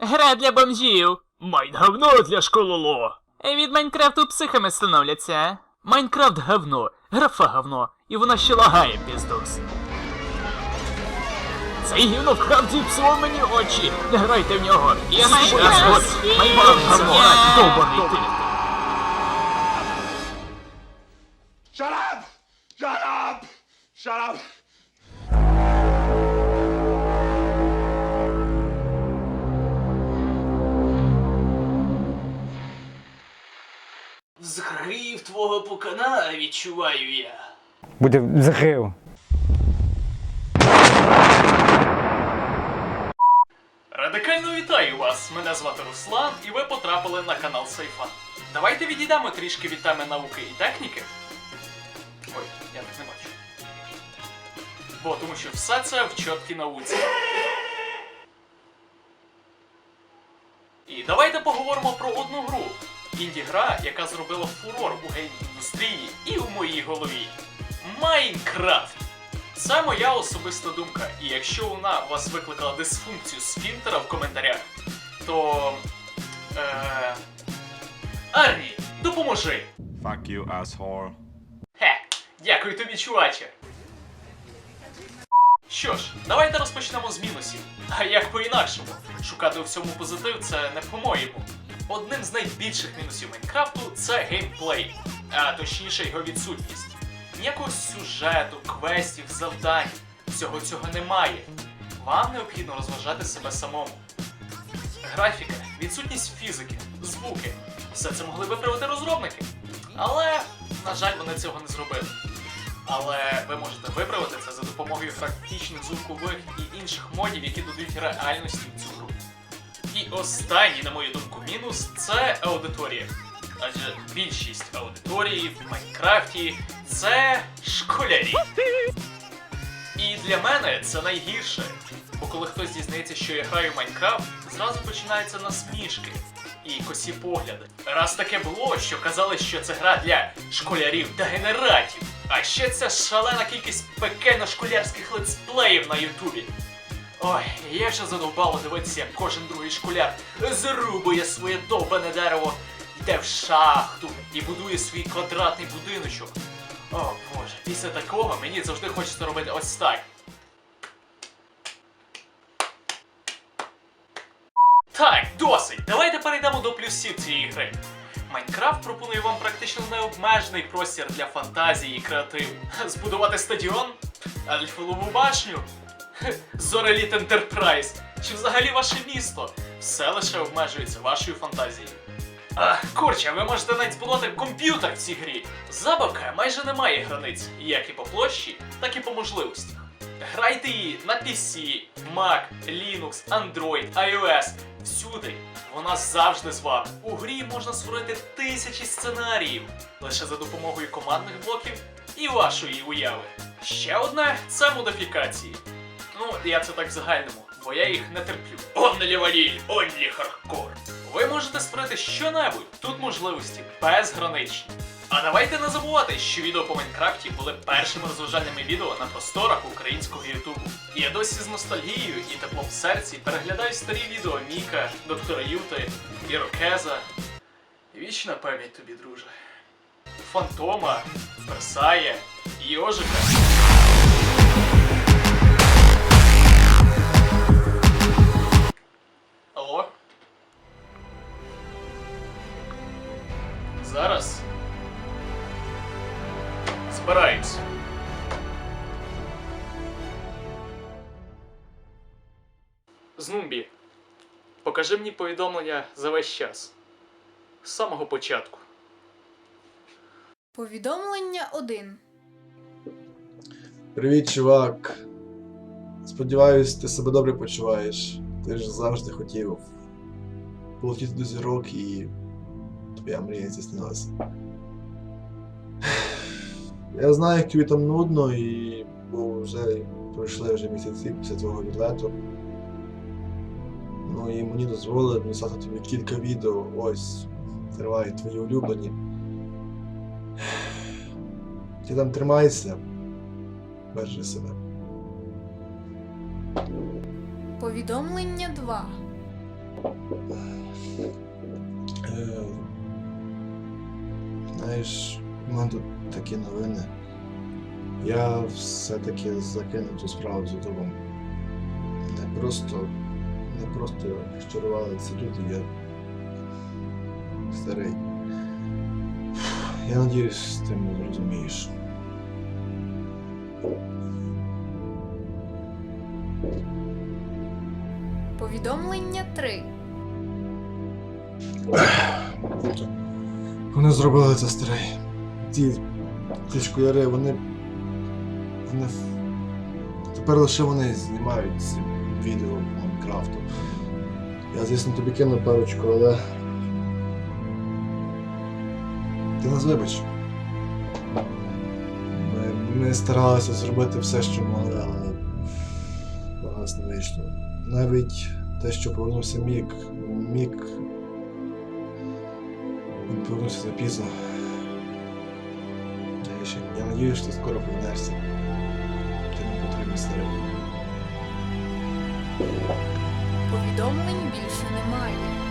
Гра для бомжів. Майн говно для школоло. Від Майнкрафту психами становляться. Майнкрафт говно, графа говно, і вона ще лагає піздус. Цей гівно в крафті псував мені очі. Не грайте в нього. Я Майнкрафт говно. Довбаний ти. Твого пукана відчуваю я. Буде згрив. Радикально вітаю вас! Мене звати Руслан, і ви потрапили на канал Сейфа. Давайте відійдемо трішки від теми науки і техніки. Ой, я так не бачу. Бо тому що все це в чоткій науці. І давайте поговоримо про одну гру. Інді-гра, яка зробила фурор у гейм-індустрії і у моїй голові. Майнкрафт. Це моя особиста думка, і якщо вона у вас викликала дисфункцію сфінктера в коментарях, то. Е... Арні, допоможи! Fuck you, asshole. Хе, дякую тобі, чуваче. Що ж, давайте розпочнемо з мінусів. А як по-інакшому? Шукати у всьому позитив це не по-моєму. Одним з найбільших мінусів Майнкрафту це геймплей, а точніше його відсутність. Ніякого сюжету, квестів, завдань. Всього цього немає. Вам необхідно розважати себе самому. Графіка, відсутність фізики, звуки. Все це могли виправити розробники. Але, на жаль, вони цього не зробили. Але ви можете виправити це за допомогою практичних звукових і інших модів, які додають реальності в цю. І останній, на мою думку, мінус це аудиторія. Адже більшість аудиторії в Майнкрафті це школярі. І для мене це найгірше. Бо коли хтось дізнається, що я граю в Майнкрафт, зразу починаються насмішки і косі погляди. Раз таке було, що казали, що це гра для школярів та генератів. А ще це шалена кількість пекельно-школярських летсплеїв на Ютубі. Ой, я вже задовбало дивитися, як кожен другий школяр зрубує своє довбане дерево, йде в шахту і будує свій квадратний будиночок. О боже, після такого мені завжди хочеться робити ось так. Так, досить. Давайте перейдемо до плюсів цієї гри. Майнкрафт пропонує вам практично необмежений простір для фантазії і креативу. Збудувати стадіон, Альфилову башню, Зореліт Ентерпрайз чи взагалі ваше місто. Все лише обмежується вашою фантазією. А, курча, ви можете навіть збудувати комп'ютер в цій грі. Забавка майже не має границь, як і по площі, так і по можливостях. Грайте її на PC, Mac, Linux, Android, iOS. Всюди. Вона завжди з вами. У грі можна створити тисячі сценаріїв лише за допомогою командних блоків і вашої уяви. Ще одне це модифікації. Ну, я це так в загальному, бо я їх не терплю. Онлі валіль, онлі хардкор. Ви можете створити щонебудь, тут можливості безграничні. А давайте не забувати, що відео по Майнкрафті були першими розважальними відео на просторах українського Ютубу. І я досі з ностальгією і теплом в серці переглядаю старі відео Міка, доктора Юти, Ірокеза. Вічна пам'ять тобі, друже. Фантома, Версая, Йожика. Зараз. Збираюсь. Знумбі, покажи мені повідомлення за весь час. З самого початку. Повідомлення 1. Привіт, чувак. Сподіваюсь, ти себе добре почуваєш. Ти ж завжди хотів полетіти до зірок і твоя мрія здійснилася. Я знаю, як тобі там нудно, і бо вже пройшли вже місяці після твого відлету. Ну і мені дозволили написати тобі кілька відео. Ось, тривай твої улюблені. Ти там тримайся. Бережи себе. Повідомлення 2. Знаєш, у мене тут такі новини. Я все-таки закинув цю справу з Ютубом. Не просто. Не просто щарували ці люди, я старий. Я надіюсь, ти мене зрозумієш. Повідомлення 3. Вони зробили це старий. Ті, ті школяри, вони. Вони. Тепер лише вони знімають відео Майнкрафту. Я, звісно, тобі кину парочку, але. Ти нас вибач. Ми, ми старалися зробити все, що могли, але у нас не вийшло. Навіть те, що повернувся Мік, Мік він повернувся запізно. Я, ще, я надіюсь, що скоро повернешся. Ти не потрібний старий. Повідомлень більше немає.